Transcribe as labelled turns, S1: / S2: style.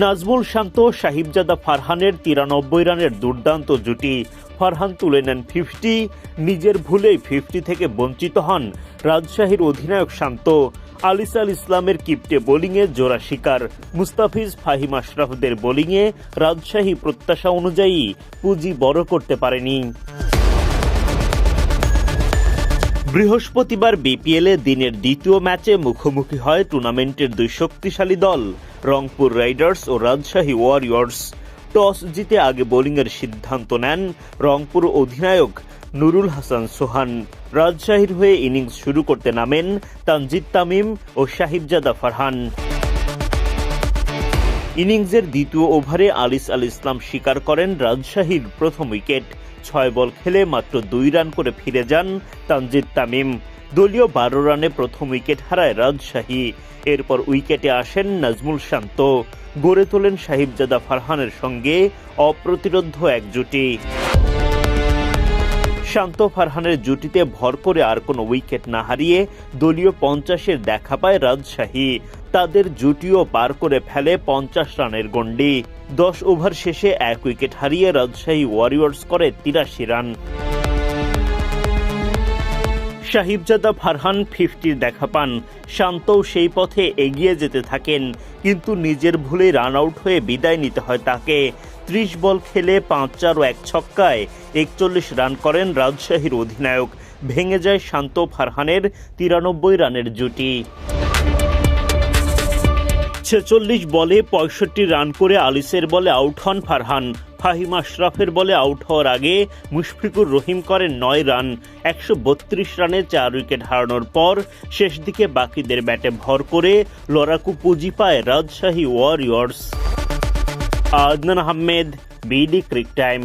S1: নাজমুল শান্ত, সাহিবজাদা ফারহানের তিরানব্বই রানের দুর্দান্ত জুটি। ফারহান তুলে নেন ফিফটি নিজের ভুলেই ফিফটি থেকে বঞ্চিত হন রাজশাহীর অধিনায়ক শান্ত। আলিস আল ইসলামের কিপ্টে বোলিংয়ে জোড়া শিকার। মুস্তাফিজ ফাহিম আশরাফদের বোলিংয়ে রাজশাহী প্রত্যাশা অনুযায়ী পুঁজি বড় করতে পারেনি। বৃহস্পতিবার বিপিএলে দিনের দ্বিতীয় ম্যাচে মুখোমুখি হয় টুর্নামেন্টের দুই শক্তিশালী দল। রংপুর রাইডার্স ও রাজশাহী ওয়ারিয়র্স টস জিতে আগে বোলিংয়ের সিদ্ধান্ত নেন রংপুর অধিনায়ক নুরুল হাসান সোহান। রাজশাহীর হয়ে ইনিংস শুরু করতে নামেন তানজিদ তামিম ও সাহিবজাদা ফারহান। ইনিংসের দ্বিতীয় ওভারে আলিস আল ইসলাম স্বীকার করেন রাজশাহীর প্রথম উইকেট। ছয় বল খেলে মাত্র দুই রান করে ফিরে যান তানজিদ তামিম। দলীয় বারো রানে প্রথম উইকেট হারায় রাজশাহী। এরপর উইকেটে আসেন নাজমুল শান্ত। গড়ে তোলেন সাহিবজাদা ফারহানের সঙ্গে অপ্রতিরোধ্য এক জুটি। শান্ত ফারহানের জুটিতে ভর করে আর কোনো উইকেট না হারিয়ে দলীয় পঞ্চাশের দেখা পায় রাজশাহী। তাদের জুটিও পার করে ফেলে পঞ্চাশ রানের গন্ডি দশ ওভার শেষে এক উইকেট হারিয়ে রাজশাহী ওয়ারিয়র্স করে তিরাশি রান। সাহিবজাদা ফারহান ফিফটির দেখা পান। শান্তও সেই পথে এগিয়ে যেতে থাকেন, কিন্তু নিজের ভুলে রান আউট হয়ে বিদায় নিতে হয় তাকে। ত্রিশ বল খেলে পাঁচ চার ও এক ছক্কায় একচল্লিশ রান করেন রাজশাহীর অধিনায়ক। ভেঙে যায় শান্ত ফারহানের তিরানব্বই রানের জুটি। ছেচল্লিশ বলে পঁয়ষট্টি রান করে আলিসের বলে আউট হন ফারহান। ফাহিম আশরাফের বলে আউট হওয়ার আগে মুশফিকুর রহিম করেন নয় রান, একশো বত্রিশ রানে চার উইকেট হারানোর পর শেষ দিকে বাকিদের ব্যাটে ভর করে লড়াকু পুঁজি পায় Rajshahi Warriors. Adnan Ahmed, BD cric time.